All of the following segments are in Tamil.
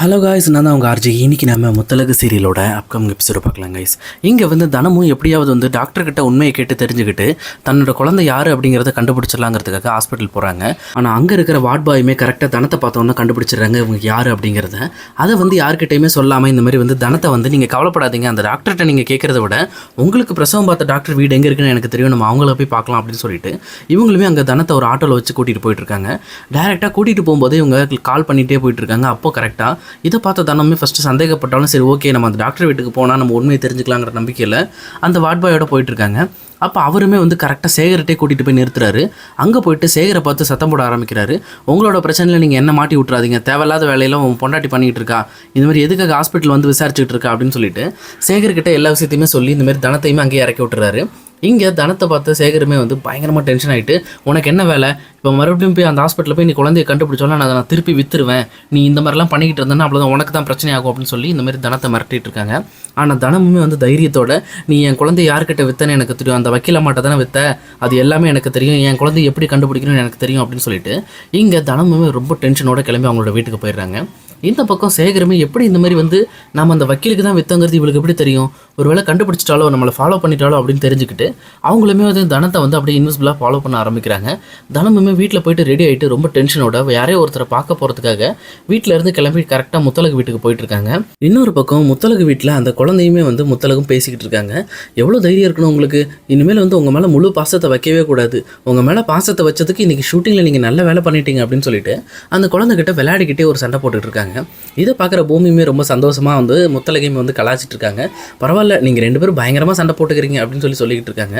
ஹலோ காய்ஸ் நான் தான் உங்கள் ஆர்ஜி இன்றைக்கி நம்ம முத்தலகு சீரியலோட அப்கமிங் எபிசோட பார்க்கலாம் கைஸ் இங்கே வந்து தனமும் எப்படியாவது வந்து டாக்டர்கிட்ட உண்மையை கேட்டு தெரிஞ்சுக்கிட்டு தன்னோட குழந்தை யார் அப்படிங்கிறத கண்டுபிடிச்சிடலாங்கிறதுக்காக ஹாஸ்பிட்டல் போகிறாங்க ஆனால் அங்கே இருக்கிற வார்ட் பாயுமே கரெக்டாக தனத்தை பார்த்தோன்னே கண்டுபிடிச்சிடுறாங்க இவங்க யார் அப்படிங்கிறத. அதை வந்து யார்கிட்டையுமே சொல்லாமல் இந்த மாதிரி வந்து தனத்தை வந்து நீங்கள் கவலைப்படாதீங்க. அந்த டாக்டர்கிட்ட நீங்கள் கேட்குறத விட உங்களுக்கு பிரசவம் பார்த்த டாக்டர் வீடு எங்கே இருக்குன்னு எனக்கு தெரியும். நம்ம அவங்கள போய் பார்க்கலாம் அப்படின்னு சொல்லிட்டு இவங்களுமே அங்கே தனத்தை ஒரு ஆட்டோவில் வச்சு கூட்டிகிட்டு போயிட்டு இருக்காங்க. டேரெக்டாக கூட்டிகிட்டு போகும்போதே இவங்க கால் பண்ணிகிட்டே போயிட்டு இருக்காங்க. அப்போ கரெக்டாக இதை பார்த்த தனமே ஃபஸ்ட்டு சந்தேகப்பட்டாலும் சரி ஓகே நம்ம அந்த டாக்டர் வீட்டுக்கு போனால் நம்ம உண்மையை தெரிஞ்சுக்கலாங்கிற நம்பிக்கையில் அந்த வார்ட் பாயோட போயிட்டுருக்காங்க அப்போ அவருமே வந்து கரெக்டாக சேகர்கிட்டே கூட்டிகிட்டு போய் நிறுத்துறாரு. அங்கே போயிட்டு சேகரை பார்த்து சத்தம் போட ஆரம்பிக்கிறாரு. உங்களோட பிரச்சனையில் நீங்கள் என்ன மாட்டி விட்றாதீங்க தேவையில்லாத வேலையெல்லாம் உன் பொண்டாட்டி பண்ணிகிட்டு இருக்கா? இந்த மாதிரி எதுக்காக ஹாஸ்பிட்டல் வந்து விசாரிச்சுட்டு இருக்கா? அப்படின்னு சொல்லிட்டு சேகர்கிட்ட எல்லா விஷயத்தையுமே சொல்லி இந்த மாதிரி தனத்தையுமே அங்கேயே இறக்கி விட்டுறாரு. இங்கே தனத்தை பார்த்து சேகருமே வந்து பயங்கரமாக டென்ஷன் ஆகிட்டு உனக்கு என்ன வேலை? இப்போ மறுபடியும் போய் அந்த ஹாஸ்பிட்டலில் போய் நீ குழந்தைய கண்டுபிடிச்சோன்னா நான் அதை நான் திருப்பி வித்துருவேன். நீ இந்த மாதிரிலாம் பண்ணிக்கிட்டு இருந்தேன்னா அவ்வளோதான் உனக்கு தான் பிரச்சனை ஆகும் அப்படின்னு சொல்லி இந்த மாதிரி தனத்தை மிரட்டிட்டு இருக்காங்க. ஆனால் தனமுமே வந்து தைரியத்தோட நீ என் குழந்தைய யார்கிட்ட வித்தன்னு எனக்கு தெரியும் அந்த வக்கீல மாட்ட தானே வித்த? அது எல்லாமே எனக்கு தெரியும் என் குழந்தைய எப்படி கண்டுபிடிக்கணும்னு எனக்கு தெரியும் அப்படின்னு சொல்லிட்டு இங்கே தனமுமே ரொம்ப டென்ஷனோட கிளம்பி அவங்களோட வீட்டுக்கு போயிடுறாங்க. இந்த பக்கம் சேகரமே எப்படி இந்த மாதிரி வந்து நம்ம அந்த வக்கீலுக்கு தான் வித்தங்கிறது இவளுக்கு எப்படி தெரியும்? ஒருவேளை கண்டுபிடிச்சிட்டாலோ நம்மளை ஃபாலோ பண்ணிட்டாலோ அப்படின்னு தெரிஞ்சுக்கிட்டு அவங்களுமே வந்து தனத்தை வந்து அப்படியே இன்விசிபிளாக ஃபாலோ பண்ண ஆரம்பிக்கிறாங்க. தனமுமே வீட்டில் போயிட்டு ரெடி ஆகிட்டு ரொம்ப டென்ஷனோட யாரையோ ஒருத்தரை பார்க்க போகிறதுக்காக வீட்டில் இருந்து கிளம்பி கரெக்டாக முத்தலகு வீட்டுக்கு போயிட்டு இருக்காங்க. இன்னொரு பக்கம் முத்தலகு வீட்டில் அந்த குழந்தையுமே வந்து முத்தலகும் பேசிக்கிட்டு இருக்காங்க. எவ்வளோ தைரியம் இருக்கணும் உங்களுக்கு? இனிமேல் வந்து உங்கள் மேலே முழு பாசத்தை வைக்கவே கூடாது. உங்கள் மேலே பாசத்தை வச்சதுக்கு இன்றைக்கி ஷூட்டிங்கில் நீங்கள் நல்ல வேலை பண்ணிட்டீங்க அப்படின்னு சொல்லிட்டு அந்த குழந்தைகிட்ட விளையாடிக்கிட்டே ஒரு சண்டை போட்டுட்ருக்காங்க இருக்காங்க. இதை பார்க்குற பூமியுமே ரொம்ப சந்தோஷமாக வந்து முத்தலகையுமே வந்து கலாச்சிட்டு இருக்காங்க. பரவாயில்ல நீங்கள் ரெண்டு பேரும் பயங்கரமாக சண்டை போட்டுக்கிறீங்க அப்படின்னு சொல்லி சொல்லிக்கிட்டு இருக்காங்க.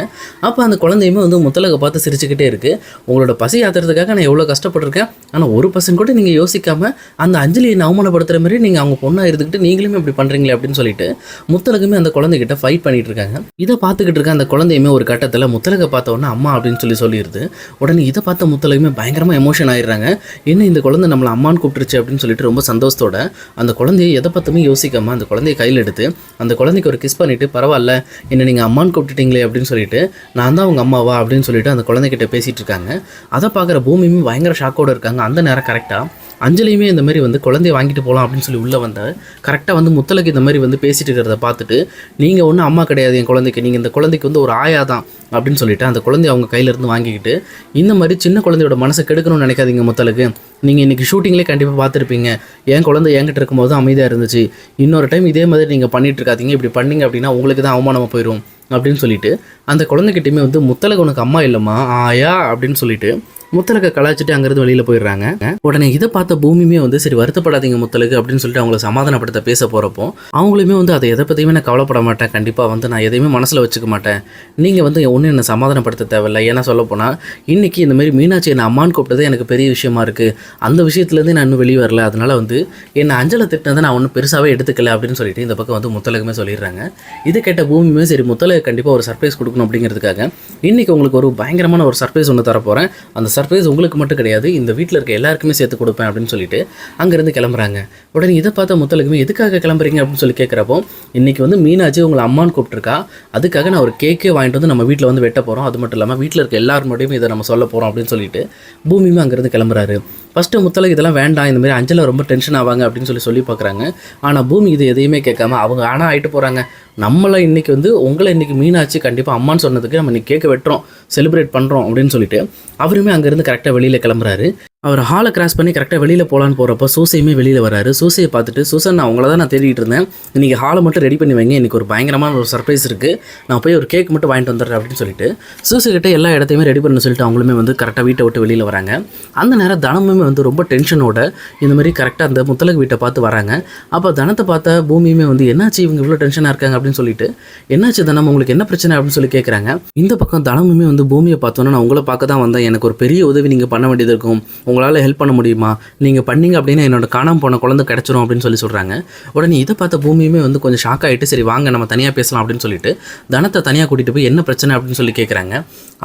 அப்போ அந்த குழந்தையுமே வந்து முத்தலகை பார்த்து சிரிச்சுக்கிட்டே இருக்குது உங்களோட பசி ஆத்துறதுக்காக நான் எவ்வளோ கஷ்டப்பட்டிருக்கேன். ஆனால் ஒரு பர்சன்ட் கூட நீங்கள் யோசிக்காமல் அந்த அஞ்சலியை அவமானப்படுத்துகிற மாதிரி நீங்கள் அவங்க பொண்ணாக இருந்துக்கிட்டு நீங்களுமே இப்படி பண்ணுறீங்களே அப்படின்னு சொல்லிட்டு முத்தலகுமே அந்த குழந்தைகிட்ட ஃபைட் பண்ணிட்டு இருக்காங்க. இதை பார்த்துக்கிட்டு இருக்க அந்த குழந்தையுமே ஒரு கட்டத்தில் முத்தலகை பார்த்த உடனே அம்மா அப்படின்னு சொல்லி சொல்லிடுது. உடனே இதை பார்த்த முத்தலகுமே பயங்கரமாக எமோஷன் ஆயிடுறாங்க. என்ன இந்த குழந்தை நம்மளை அம்மான்னு கூப்பிட்டுருச்சு அப்படின்னு சொல்லிட்டு ரொம்ப சந்தோஷத்தோட அந்த குழந்தைய எதை பார்த்துமே யோசிக்காமல் அந்த குழந்தைய கையில் எடுத்து அந்த குழந்தைக்கு ஒரு கிஸ் பண்ணிவிட்டு பரவாயில்ல என்ன நீங்கள் அம்மான்னு கூப்பிட்டுட்டீங்களே அப்படின்னு சொல்லிட்டு நான் தான் உங்கள் அம்மாவா? அப்படின்னு சொல்லிட்டு அந்த குழந்தைகிட்ட பேசிகிட்டு இருக்காங்க. அதை பார்க்குற பூமியுமே பயங்கர ஷாக்கோட இருக்காங்க. அந்த நேரம் கரெக்டாக அஞ்சலியுமே இந்த மாதிரி வந்து குழந்தைய வாங்கிட்டு போகலாம் அப்படின்னு சொல்லி உள்ளே வந்தால் கரெக்டாக வந்து முத்தலக்கு இந்த மாதிரி வந்து பேசிட்டு இருக்கிறத பார்த்துட்டு நீங்கள் ஒன்றும் அம்மா கிடையாது என் குழந்தைக்கு. நீங்கள் இந்த குழந்தைக்கு வந்து ஒரு ஆயா தான். அப்படின்னு சொல்லிட்டு அந்த குழந்தைய அவங்க கையிலேருந்து வாங்கிக்கிட்டு இந்த மாதிரி சின்ன குழந்தையோட மனசை கெடுக்கணும்னு நினைக்காதீங்க முத்தலுக்கு. நீங்கள் இன்றைக்கி ஷூட்டிங்லேயே கண்டிப்பாக பார்த்துருப்பீங்க. என் குழந்தை என்கிட்ட இருக்கும்போது அமைதியாக இருந்துச்சு. இன்னொரு டைம் இதே மாதிரி நீங்கள் பண்ணிகிட்டு இருக்காதீங்க. இப்படி பண்ணீங்க அப்படின்னா உங்களுக்கு தான் அவமானமாக போயிடும் அப்படின்னு சொல்லிட்டு அந்த குழந்தைகிட்டையுமே வந்து முத்தலக உனக்கு அம்மா இல்லைம்மா ஆயா அப்படின்னு சொல்லிட்டு முத்தலகை கலாச்சிட்டு அங்கேருந்து வெளியில் போயிடுறாங்க. உடனே இதை பார்த்த பூமியுமே வந்து சரி வருத்தப்படாதீங்க முத்தலகு அப்படின்னு சொல்லிட்டு அவங்கள சமாதானப்படுத்த பேச போகிறப்போ அவங்களுமே வந்து அதை எதை பற்றியுமே நான் கவலைப்பட மாட்டேன். கண்டிப்பாக வந்து நான் எதையுமே மனசில் வச்சுக்க மாட்டேன். நீங்கள் வந்து ஒன்றும் என்னை சமாதானப்படுத்த தேவையில்லை. ஏன்னா சொல்ல போனால் இன்றைக்கி இந்தமாரி மீனாட்சி என்னை அம்மான்னு கூப்பிட்டது எனக்கு பெரிய விஷயமா இருக்குது அந்த விஷயத்துலேருந்து நான் இன்னும் வெளியே வரல. அதனால் வந்து என்னை அஞ்சலை திட்டினதை நான் ஒன்றும் பெருசாகவே எடுத்துக்கல அப்படின்னு சொல்லிட்டு இந்த பக்கம் வந்து முத்தலகுமே சொல்லிடுறாங்க. இது கேட்ட பூமியுமே சரி முத்தலகு கண்டிப்பாக ஒரு சர்ப்ரைஸ் கொடுக்கணும் அப்படிங்கிறதுக்காக. இன்றைக்கி உங்களுக்கு ஒரு பயங்கரமான ஒரு சர்ப்ரைஸ் ஒன்று தரப்போகிறேன் அந்த சர்ப்ரைஸ் உங்களுக்கு மட்டும் கிடையாது இந்த வீட்டில் இருக்க எல்லாருக்குமே சேர்த்து கொடுப்பேன் அப்படின்னு சொல்லிட்டு அங்கேருந்து கிளம்புறாங்க. உடனே இதை பார்த்த முத்தலுக்குமே எதுக்காக கிளம்புறீங்க? அப்படின்னு சொல்லி கேட்குறப்போ இன்றைக்கி வந்து மீனாட்சி உங்களை அம்மான்னு கூப்பிட்டுருக்கா. அதுக்காக நான் ஒரு கேக்கே வாங்கிட்டு வந்து நம்ம வீட்டில் வந்து வெட்ட போகிறோம் அது மட்டும் இல்லாமல் வீட்டில் இருக்க எல்லார் முன்னாடியும் இதை நம்ம சொல்ல போகிறோம் அப்படின்னு சொல்லிட்டு பூமியுமே அங்கேருந்து கிளம்புறாரு. ஃபஸ்ட்டு முத்தலகு இதெல்லாம் வேண்டாம் இந்த மாதிரி அஞ்சலை ரொம்ப டென்ஷன் ஆவாங்க அப்படின்னு சொல்லி சொல்லி பார்க்குறாங்க. ஆனால் பூமி இது எதையுமே கேட்காம அவங்க ஆனால் ஆகிட்டு போகிறாங்க நம்மளை இன்றைக்கி வந்து உங்களை இன்றைக்கி மீனாட்சி கண்டிப்பாக அம்மான்னு சொன்னதுக்கு நம்ம இன்னைக்கு கேட்க வெட்டுறோம் செலிப்ரேட் பண்ணுறோம் அப்படின்னு சொல்லிட்டு அவருமே அங்கேருந்து கரெக்டாக வெளியில் கிளம்புறாரு. அவர் ஹாலை கிராஸ் பண்ணி கரெக்டாக வெளியில் போகலான்னு போகிறப்ப சூசையுமே வெளியில் வராரு. சூசையை பார்த்துட்டு சூசன் நான் உங்களை தான் நான் தேடிட்டு இருந்தேன். இன்றைக்கி ஹாலை மட்டும் ரெடி பண்ணி வைங்க. எனக்கு ஒரு பயங்கரமான ஒரு சர்ப்ரைஸ் இருக்குது நான் போய் ஒரு கேக் மட்டும் வாங்கிட்டு வந்துடுறேன் அப்படின்னு சொல்லிட்டு சூசை கிட்ட எல்லா இடத்தையுமே ரெடி பண்ண சொல்லிட்டு அவங்களுமே வந்து கரெக்டாக வீட்டை விட்டு வெளியில் வராங்க. அந்த நேரம் தனமுமே வந்து ரொம்ப டென்ஷனோட இந்த மாதிரி கரெக்டாக அந்த முத்தலகு வீட்டை பார்த்து வராங்க. அப்போ தனத்தை பார்த்த பூமியுமே வந்து என்னாச்சு? இவங்க இவ்வளோ டென்ஷனாக இருக்காங்க அப்படின்னு சொல்லிட்டு என்னாச்சு தனம்? உங்களுக்கு என்ன பிரச்சனை? அப்படின்னு சொல்லி கேட்குறாங்க இந்த பக்கம் தனமுமே வந்து பூமியை பார்த்தோன்னா நான் உங்களை பார்க்க தான் வந்தேன். எனக்கு ஒரு பெரிய உதவி நீங்கள் பண்ண வேண்டியது இருக்கும். உங்களால் ஹெல்ப் பண்ண முடியுமா? நீங்கள் பண்ணீங்க அப்படின்னா என்னோட காணாமல் போன குழந்தை கிடச்சிரும் அப்படின்னு சொல்லி சொல்கிறாங்க உடனே இதை பார்த்த பூமியுமே வந்து கொஞ்சம் ஷாக் ஆகிட்டு சரி வாங்க நம்ம தனியாக பேசலாம் அப்படின்னு சொல்லிட்டு தனத்தை தனியாக கூட்டிகிட்டு போய் என்ன பிரச்சனை அப்படின்னு சொல்லி கேட்குறாங்க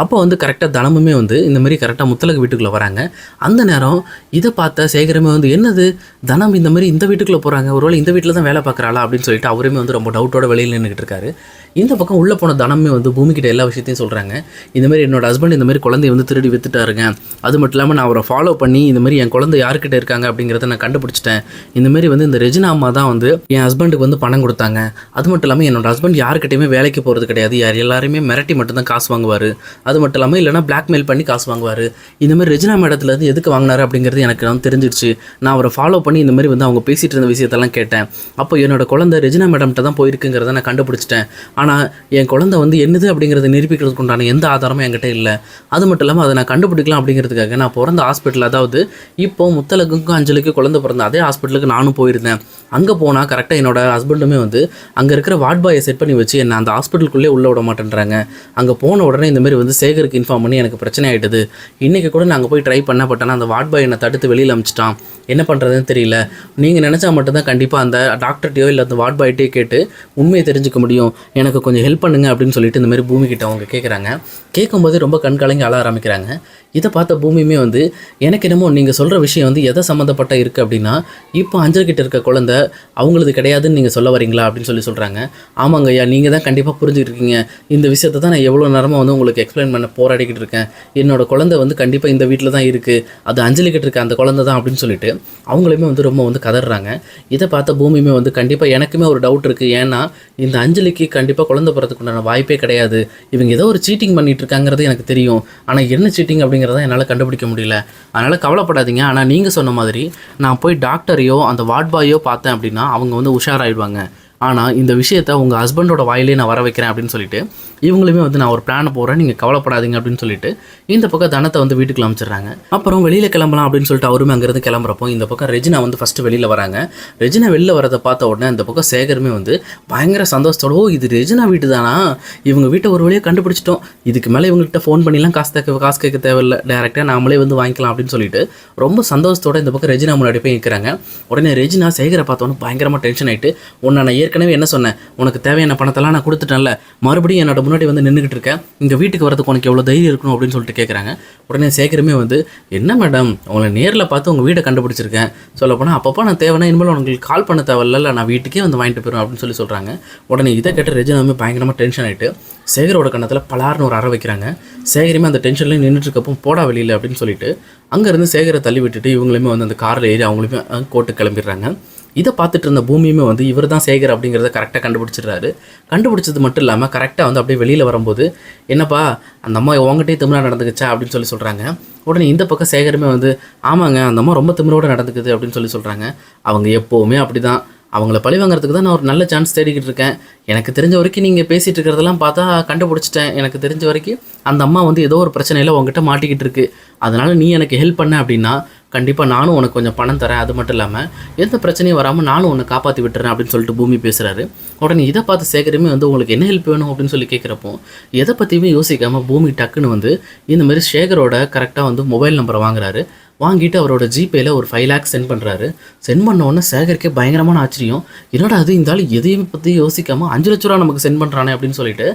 அப்போ வந்து கரெக்டாக தனமுமே வந்து இந்த மாதிரி கரெக்டாக முத்தலகு வீட்டுக்குள்ளே வராங்க. அந்த நேரம் இதை பார்த்த சேகரமே வந்து என்னது? தனம் இந்த மாதிரி இந்த வீட்டுக்குள்ளே போகிறாங்க ஒருவேளை இந்த வீட்டில் தான் வேலை பார்க்குறாளா அப்படின்னு சொல்லிட்டு அவருமே வந்து ரொம்ப டவுட்டோட வெளியில் நின்றுட்டு இருக்காரு. இந்த பக்கம் உள்ளே போன தனமே வந்து பூமிக்கிட்ட எல்லா விஷயத்தையும் சொல்கிறாங்க இந்த மாதிரி என்னோட ஹஸ்பண்ட் இந்த மாதிரி குழந்தைய வந்து திருடி வித்துட்டாருங்க. அது மட்டும் இல்லாமல் நான் அவரை ஃபாலோ பண்ணி இந்த மாதிரி என் குழந்தை யார்கிட்ட இருக்காங்க அப்படிங்கிறத நான் கண்டுபிடிச்சிட்டேன். இந்த மாதிரி வந்து இந்த ரெஜினா அம்மா தான் வந்து என் ஹஸ்பண்டுக்கு வந்து பணம் கொடுத்தாங்க. அது மட்டும் இல்லாமல் என்னோட ஹஸ்பண்ட் யாருக்கிட்டையுமே வேலைக்கு போகிறது கிடையாது. யார் எல்லாருமே மிரட்டி மட்டும்தான் காசு வாங்குவார். அது மட்டும் இல்லாமல் இல்லைனா பிளாக்மெயில் பண்ணி காசு வாங்குவார். இந்த மாதிரி ரெஜினா மேடத்துலேருந்து எதுக்கு வாங்கினாரு அப்படிங்கிறது எனக்கு வந்து தெரிஞ்சிடுச்சு. நான் அவரை ஃபாலோ பண்ணி இந்த மாதிரி வந்து அவங்க பேசிகிட்டு இருந்த விஷயத்தெல்லாம் கேட்டேன். அப்போ என்னோட குழந்தை ரெஜினா மேடம்கிட்ட தான் போயிருக்குங்கிறத நான் கண்டுபிடிச்சிட்டேன். ஆனால் என் குழந்தை வந்து என்னது அப்படிங்கிறத நிரூபிக்கிறதுக்கு உண்டான எந்த ஆதாரமும் என்கிட்ட இல்லை. அது மட்டும் இல்லாமல் அதை நான் கண்டுபிடிக்கலாம் அப்படிங்கிறதுக்காக நான் பிறந்த ஹாஸ்பிட்டல் அதாவது இப்போ முத்தலகுக்கும் அஞ்சலுக்கு குழந்தை பிறந்த அதே ஹாஸ்பிட்டலுக்கு நானும் போயிருந்தேன். அங்கே போனால் கரெக்டாக என்னோட ஹஸ்பண்டுமே வந்து அங்கே இருக்கிற வார்ட் பாயை செட் பண்ணி வச்சு என்னை அந்த ஹாஸ்பிட்டலுக்குள்ளே உள்ளே விட மாட்டேன்றாங்க. அங்கே போன உடனே இந்தமாரி வந்து சேகருக்கு இன்ஃபார்ம் பண்ணி எனக்கு பிரச்சனை ஆகிட்டுது இன்றைக்கி கூட நான் அங்கே போய் ட்ரை பண்ண பட்டேன்னா அந்த வார்ட் பாய் என்னை தடுத்து வெளியில் அமிச்சிட்டான். என்ன பண்ணுறதுன்னு தெரியல. நீங்கள் நினச்சா மட்டும்தான் கண்டிப்பாக அந்த டாக்டர்கிட்டையோ இல்லை அந்த வார்ட் பாய்ட்டே கேட்டு உண்மையை தெரிஞ்சுக்க முடியும். எனக்கு கொஞ்சம் ஹெல்ப் பண்ணுங்க அப்படின்னு சொல்லிட்டு இந்த மாதிரி பூமி கிட்ட அவங்க கேட்குறாங்க கேட்கும்போது ரொம்ப கண் கலங்கி அழ ஆரம்பிக்கிறாங்க. இதை பார்த்த பூமியுமே வந்து எனக்கு என்னமோ நீங்கள் சொல்கிற விஷயம் வந்து எதை சம்மந்தப்பட்ட இருக்குது அப்படின்னா இப்போ அஞ்சல் கிட்ட இருக்க குழந்தை அவங்களது கிடையாதுன்னு நீங்கள் சொல்ல வரீங்களா அப்படின்னு சொல்லி சொல்கிறாங்க ஆமாங்க ஐயா நீங்கள் தான் கண்டிப்பாக புரிஞ்சுக்கிட்டு இருக்கீங்க இந்த விஷயத்தை தான் நான் எவ்வளோ நேரமாக வந்து உங்களுக்கு எக்ஸ்பிளைன் பண்ண போராடிக்கிட்டு இருக்கேன். என்னோடய குழந்தை வந்து கண்டிப்பாக இந்த வீட்டில் தான் இருக்குது அது அஞ்சலி கிட்ட இருக்க அந்த குழந்தை தான் அப்படின்னு சொல்லிட்டு அவங்களுமே வந்து ரொம்ப வந்து கதறாங்க. இதை பார்த்த பூமியுமே வந்து கண்டிப்பாக எனக்குமே ஒரு டவுட் இருக்குது ஏன்னா இந்த அஞ்சலிக்கு கண்டிப்பாக குழந்தை பிறத்துக்கு உண்டான வாய்ப்பே கிடையாது. இவங்க ஏதோ ஒரு சீட்டிங் பண்ணிட்டு இருக்காங்கிறது எனக்கு தெரியும். ஆனால் என்ன சீட்டிங் அப்படிங்கிறத என்னால் கண்டுபிடிக்க முடியல. அதனால் கவலைப்படாதீங்க. ஆனால் நீங்கள் சொன்ன மாதிரி நான் போய் டாக்டரையோ அந்த வார்ட் பாயோ பார்த்தேன் அப்படின்னா அவங்க வந்து உஷாராயிடுவாங்க. ஆனால் இந்த விஷயத்த உங்கள் ஹஸ்பண்டோட வாயிலே நான் வர வைக்கிறேன் அப்படின்னு சொல்லிட்டு இவங்களுமே வந்து நான் ஒரு பிளானை போகிறேன் நீங்கள் கவலைப்படாதீங்க அப்படின்னு சொல்லிட்டு இந்த பக்கம் தனத்தை வந்து வீட்டுக்கு அமைச்சிடுறாங்க அப்புறம் வெளியில் கிளம்பலாம் அப்படின்னு சொல்லிட்டு அவருமே அங்கேருந்து கிளம்புறப்போ இந்த பக்கம் ரெஜினா வந்து ஃபஸ்ட்டு வெளியில் வராங்க. ரெஜினா வெளியில் வரதை பார்த்த உடனே இந்த பக்கம் சேகருமே வந்து பயங்கர சந்தோஷத்தோட ஓ இது ரெஜினா வீட்டு தானா இவங்க வீட்டை ஒரு வழியாக கண்டுபிடிச்சிட்டோம். இதுக்கு மேலே இவங்கள்ட்ட ஃபோன் பண்ணிலாம் காசு கேட்க காசு கேட்க தேவையில்ல. டேரெக்டாக நாமளே வந்து வாங்கிக்கலாம் அப்படின்னு சொல்லிட்டு ரொம்ப சந்தோஷத்தோட இந்த பக்கம் ரெஜினா முன்னாடி போய் நிற்கிறாங்க உடனே ரெஜினா சேகரை பார்த்தோன்னே பயங்கரமாக டென்ஷன் ஆகிட்டு உன்னை நான் ஏற்கனவே என்ன சொன்னேன்? உனக்கு தேவையான பணத்தெல்லாம் நான் கொடுத்துட்டேன்ல. மறுபடியும் என்னோட முன்னாடி வந்து நின்றுக்கிட்டு இருக்கேன் இங்கே வீட்டுக்கு வரதுக்கு உனக்கு எவ்வளோ தைரியம் இருக்கணும் அப்படின்னு சொல்லிட்டு கேட்குறாங்க உடனே சேகரமே வந்து என்ன மேடம் உங்களை நேரில் பார்த்து உங்கள் வீடை கண்டுபிடிச்சிருக்கேன். சொல்லப்போனால் அப்பப்போ நான் தேவைன்னா இனிமேல் உங்களுக்கு கால் பண்ண தேவையில்ல. நான் வீட்டுக்கே வந்து வாங்கிட்டு போயிடும் அப்படின்னு சொல்லி சொல்கிறாங்க உடனே இதை கேட்ட ரெஜினாமே பயங்கரமாக டென்ஷன் ஆகிட்டு சேகரோட கண்ணத்தில் பலார்னு ஒரு அற வைக்கிறாங்க. சேகரமே அந்த டென்ஷன்லேயே நின்றுட்டு இருக்கப்போ போடா வெளியில் அப்படின்னு சொல்லிட்டு அங்கேருந்து சேகரை தள்ளி விட்டுட்டு இவங்களுமே வந்து அந்த காரில் ஏறி அவங்களுமே கோட்டு கிளம்பிடுறாங்க. இதை பார்த்துட்டு இருந்த பூமியுமே வந்து இவர் தான் சேகர் அப்படிங்கிறத கரெக்டாக கண்டுபிடிச்சிடுறாரு. கண்டுபிடிச்சது மட்டும் இல்லாமல் கரெக்டாக வந்து அப்படியே வெளியில் வரும்போது என்னப்பா அந்த அம்மா உங்ககிட்டயே திமிரா நடந்துக்குச்சா அப்படின்னு சொல்லி சொல்கிறாங்க உடனே இந்த பக்கம் சேகருமே வந்து ஆமாங்க அந்த அம்மா ரொம்ப திமிரோடு நடந்துக்குது அப்படின்னு சொல்லி சொல்கிறாங்க அவங்க எப்போவுமே அப்படி தான் அவங்கள பழி வாங்குறதுக்கு தான் நான் ஒரு நல்ல சான்ஸ் தேடிக்கிட்டு இருக்கேன். எனக்கு தெரிஞ்ச வரைக்கும் நீங்கள் பேசிகிட்டு இருக்கிறதெல்லாம் பார்த்தா கண்டுபிடிச்சிட்டேன். எனக்கு தெரிஞ்ச வரைக்கும் அந்த அம்மா வந்து ஏதோ ஒரு பிரச்சனையில் உங்ககிட்ட மாட்டிக்கிட்டு இருக்கு. அதனால் நீ எனக்கு ஹெல்ப் பண்ண அப்படின்னா கண்டிப்பாக நானும் உனக்கு கொஞ்சம் பணம் தரேன். அது மட்டும் இல்லாமல் எந்த பிரச்சனையும் வராமல் நானும் உன்னை காப்பாற்றி விட்டுறேன் அப்படின்னு சொல்லிட்டு பூமி பேசுகிறாரு உடனே இதை பார்த்து சேகரமே வந்து உங்களுக்கு என்ன ஹெல்ப் வேணும் அப்படின்னு சொல்லி கேட்குறப்போ எதை பற்றியுமே யோசிக்காமல் பூமி டக்குன்னு வந்து இந்த மாதிரி சேகரோட கரெக்டாக வந்து மொபைல் நம்பரை வாங்குறாரு. வாங்கிட்டு அவரோட ஜிபேல ஒரு ஃபைவ் லேக்ஸ் சென்ட் பண்ணுறாரு சென்ட் பண்ண உடனே சேகருக்கே பயங்கரமான ஆச்சரியம். என்னடா அது இந்த ஆள் எதையும் பற்றி யோசிக்காமல் அஞ்சு லட்ச ரூபா நமக்கு சென்ட் பண்ணுறானே அப்படின்னு சொல்லிட்டு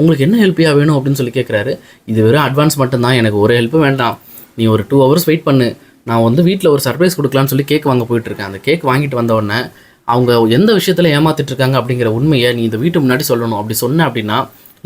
உங்களுக்கு என்ன ஹெல்ப்பியாக வேணும் அப்படின்னு சொல்லி கேட்குறாரு இது வெறும் அட்வான்ஸ் மட்டும்தான் எனக்கு ஒரு ஹெல்ப்பும் வேண்டாம். நீ ஒரு டூ ஹவர்ஸ் வெயிட் பண்ணு. நான் வந்து வீட்டில் ஒரு சர்ப்ரைஸ் கொடுக்கலான்னு சொல்லி கேக் வாங்க போயிட்டுருக்கேன். அந்த கேக் வாங்கிட்டு வந்த உடனே அவங்க எந்த விஷயத்தில் ஏமாத்திட்டு இருக்காங்க அப்படிங்கிற உண்மையை நீ இந்த வீட்டு முன்னாடி சொல்லணும். அப்படி சொன்ன அப்படின்னா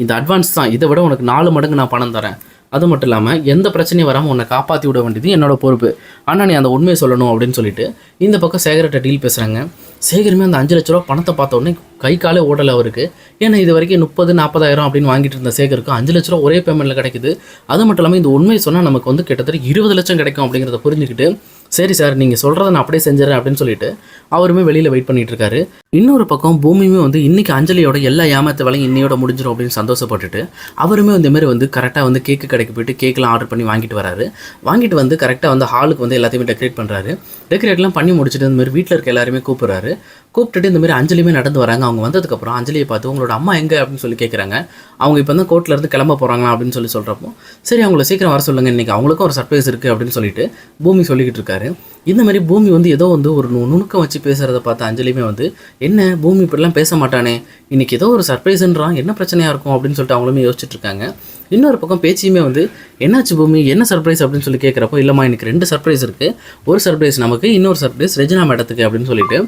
இந்த அட்வான்ஸ் தான். இதை விட உனக்கு நாலு மடங்கு நான் பணம் தரேன். அது மட்டும் இல்லாமல் எந்த பிரச்சனையும் வராமல் உன்னை காப்பாற்றி விட வேண்டியது என்னோட பொறுப்பு. ஆனால் நீ அந்த உண்மையை சொல்லணும் அப்படின்னு சொல்லிட்டு இந்த பக்கம் சேகர்கிட்ட டீல் பேசுகிறாங்க சேகருமே அந்த அஞ்சு லட்ச ரூபா பணத்தை பார்த்த உடனே கை காலே ஓடலை அவருக்கு. ஏன்னா இது வரைக்கும் முப்பது நாற்பதாயிரம் அப்படின்னு வாங்கிட்டு இருந்த சேகருக்கு அஞ்சு லட்ச ரூபா ஒரே பேமெண்ட்டில் கிடைக்குது. அது மட்டும் இல்லாமல் இந்த உண்மையை சொன்னால் நமக்கு வந்து கிட்டத்தட்ட இருபது லட்சம் கிடைக்கும் அப்படிங்கிறத புரிஞ்சுக்கிட்டு சரி சார் நீங்கள் சொல்கிறத நான் அப்படியே செஞ்சுறேன் அப்படின்னு சொல்லிட்டு அவருமே வெளியில் வெயிட் பண்ணிட்டு இருக்காரு இன்னொரு பக்கம் பூமியுமே வந்து இன்றைக்கி அஞ்சலியோட எல்லா ஏமாத்த வேலையும் இன்னையோட முடிஞ்சிடும் அப்படின்னு சந்தோஷப்பட்டுட்டு அவருமே இந்த மாதிரி வந்து கரெக்டாக வந்து கேக்கு கடைக்கு போயிட்டு கேக்கெலாம் ஆர்டர் பண்ணி வாங்கிட்டு வராரு. வாங்கிட்டு வந்து கரெக்டாக வந்து ஹாலுக்கு வந்து எல்லாத்தையுமே டெக்கரேட் பண்ணுறாரு டெக்கரேட்லாம் பண்ணி முடிச்சுட்டு இந்த மாதிரி வீட்டில் இருக்க எல்லாருமே கூப்பிட்றாரு. கூப்பிட்டுட்டு இந்த மாதிரி அஞ்சலியுமே நடந்து வராங்க. அவங்க வந்ததுக்கப்புறம் அஞ்சலியை பார்த்து உங்களோட அம்மா எங்கே? அப்படின்னு சொல்லி கேட்குறாங்க அவங்க இப்போ தான் கோர்ட்லேருந்து கிளம்ப போகிறாங்களா அப்படின்னு சொல்லி சொல்கிறப்போ சரி அவங்கள சீக்கிரம் வர சொல்லுங்கள் இன்றைக்கி அவங்களுக்கும் ஒரு சர்ப்ரைஸ் இருக்குது அப்படின்னு சொல்லிட்டு பூமி சொல்லிக்கிட்டு இருக்காரு. இந்த மாதிரி பூமி வந்து ஏதோ வந்து ஒரு நு- நுணுக்கம் வச்சு பேசுகிறத பார்த்து அஞ்சலியுமே வந்து என்ன? பூமி இப்படிலாம் பேச மாட்டானே. இன்றைக்கி ஏதோ ஒரு சர்ப்ரைஸுன்றான் என்ன பிரச்சனையாக இருக்கும்? அப்படின்னு சொல்லிட்டு அவங்களுமே யோசிச்சுட்டு இருக்காங்க. இன்னொரு பக்கம் பேச்சியுமே வந்து என்னாச்சு பூமி? என்ன சர்ப்ரைஸ் அப்படின்னு சொல்லி கேட்குறப்போ இல்லைம்மா எனக்கு ரெண்டு சர்ப்ரைஸ் இருக்குது ஒரு சர்ப்ரைஸ் நமக்கு இன்னொரு சர்ப்ரைஸ் ரெஜினா மேடத்துக்கு அப்படின்னு சொல்லிட்டு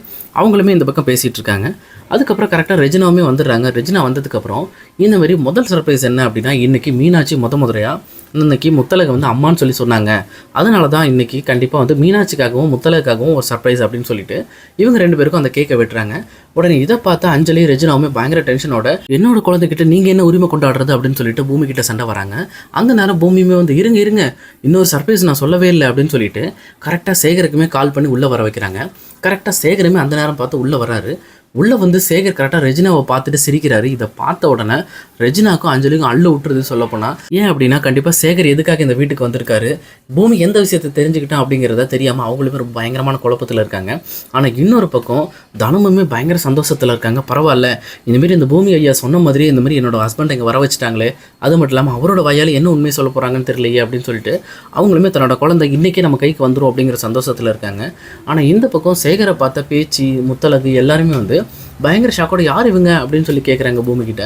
அவங்களுமே இந்த பக்கம் பேசிகிட்டு இருக்காங்க. அதுக்கப்புறம் கரெக்டாக ரெஜினாவுமே வந்துடுறாங்க. ரெஜினா வந்ததுக்கப்புறம் இந்த மாதிரி முதல் சர்ப்ரைஸ் என்ன அப்படின்னா இன்றைக்கி மீனாட்சி முத முதலையாக இன்னைக்கு முத்தலகை வந்து அம்மான்னு சொல்லி சொன்னாங்க. அதனால தான் இன்னைக்கு கண்டிப்பாக வந்து மீனாட்சிக்காகவும் முத்தலகாகவும் ஒரு சர்ப்ரைஸ் அப்படின்னு சொல்லிட்டு இவங்க ரெண்டு பேருக்கும் அந்த கேக்கை வெட்டுறாங்க. உடனே இதை பார்த்து அஞ்சலி ரெஜினாவுமே பயங்கர டென்ஷனோட என்னோட குழந்தைகிட்ட நீங்கள் என்ன உரிமை கொண்டாடுறது? அப்படின்னு சொல்லிட்டு பூமி கிட்ட சண்டை வராங்க. அந்த நேரம் பூமியுமே வந்து இருங்க இருங்க இன்னொரு சர்ப்ரைஸ் நான் சொல்லவே இல்லை அப்படின்னு சொல்லிட்டு கரெக்டாக சேகருக்குமே கால் பண்ணி உள்ளே வர வைக்கிறாங்க. கரெக்டாக சேகரமே அந்த நேரம் பார்த்து உள்ளே வராரு உள்ளே வந்து சேகர் கரெக்டாக ரெஜினாவை பார்த்துட்டு சிரிக்கிறாரு. இதை பார்த்த உடனே ரெஜினாக்கும் அஞ்சலிக்கும் அள்ளு விட்டுறது சொல்லப்போனால் ஏன் அப்படின்னா கண்டிப்பாக சேகர் எதுக்காக இந்த வீட்டுக்கு வந்திருக்காரு? பூமி எந்த விஷயத்தை தெரிஞ்சுக்கிட்டான் அப்படிங்கிறத தெரியாமல் அவங்களுமே ரொம்ப பயங்கரமான குழப்பத்தில் இருக்காங்க. ஆனால் இன்னொரு பக்கம் தனமுமே பயங்கர சந்தோஷத்தில் இருக்காங்க. பரவாயில்ல இந்தமாரி இந்த பூமி ஐயா சொன்ன மாதிரி இந்த மாதிரி என்னோட ஹஸ்பண்ட் இங்கே வர வச்சுட்டாங்களே அது மட்டும் இல்லாமல் அவரோட வயால் என்ன உண்மையை சொல்ல போகிறாங்கன்னு தெரியலையே அப்படின்னு சொல்லிட்டு அவங்களுமே தன்னோட குழந்தை இன்றைக்கே நம்ம கைக்கு வந்துடும் அப்படிங்கிற சந்தோஷத்தில் இருக்காங்க. ஆனால் இந்த பக்கம் சேகரை பார்த்த பேச்சு முத்தலகு எல்லாருமே வந்து பயங்கர ஷாக்கோட யார் இவங்க அப்படின்னு சொல்லி கேட்குறாங்க பூமி கிட்ட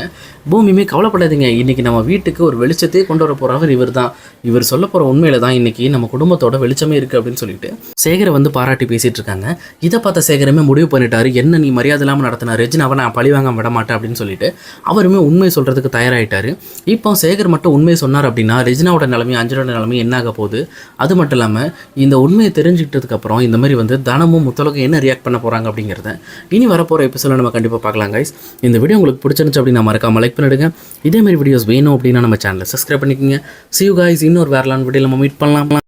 பூமியுமே கவலைப்படாதீங்க. இன்னைக்கு நம்ம வீட்டுக்கு ஒரு வெளிச்சத்தையே கொண்டு வர போகிறவர் இவர் தான் இவர் சொல்ல போகிற உண்மையில தான் இன்னைக்கு நம்ம குடும்பத்தோட வெளிச்சமே இருக்குது அப்படின்னு சொல்லிட்டு சேகரை வந்து பாராட்டி பேசிட்டு இருக்காங்க. இதை பார்த்த சேகரமே முடிவு பண்ணிட்டாரு. என்ன நீ மரியாதை இல்லாமல் நடத்தின ரெஜினாவை நான் பழி வாங்க விட மாட்டேன் அப்படின்னு சொல்லிட்டு அவருமே உண்மை சொல்கிறதுக்கு தயாராகிட்டாரு இப்போ சேகர் மட்டும் உண்மை சொன்னார் அப்படின்னா ரெஜினாவோட நிலைமை அஞ்சலோட நிலைமை என்ன ஆக போகுது? அது மட்டும் இல்லாமல் இந்த உண்மையை தெரிஞ்சுக்கிட்டதுக்கு அப்புறம் இந்த மாதிரி வந்து தனமும் முத்தலகம் என்ன ரியாக்ட் பண்ண போகிறாங்க அப்படிங்கிறத இனி வரப்போகிற எபிசோட நம்ம கண்டிப்பாக பார்க்கலாம் கைஸ் இந்த வீடியோ உங்களுக்கு பிடிச்சிருந்துச்சு அப்படின்னா மறக்காம லைக் பண்ணிடுங்க. இதே மாதிரி வீடியோஸ் வேணும் அப்படின்னா நம்ம சேனலை சப்ஸ்கிரைப் பண்ணிக்கோங்க. சியூ you இன்னொரு வேறலான வீடியோ நம்ம மீட் பண்ணலாம்.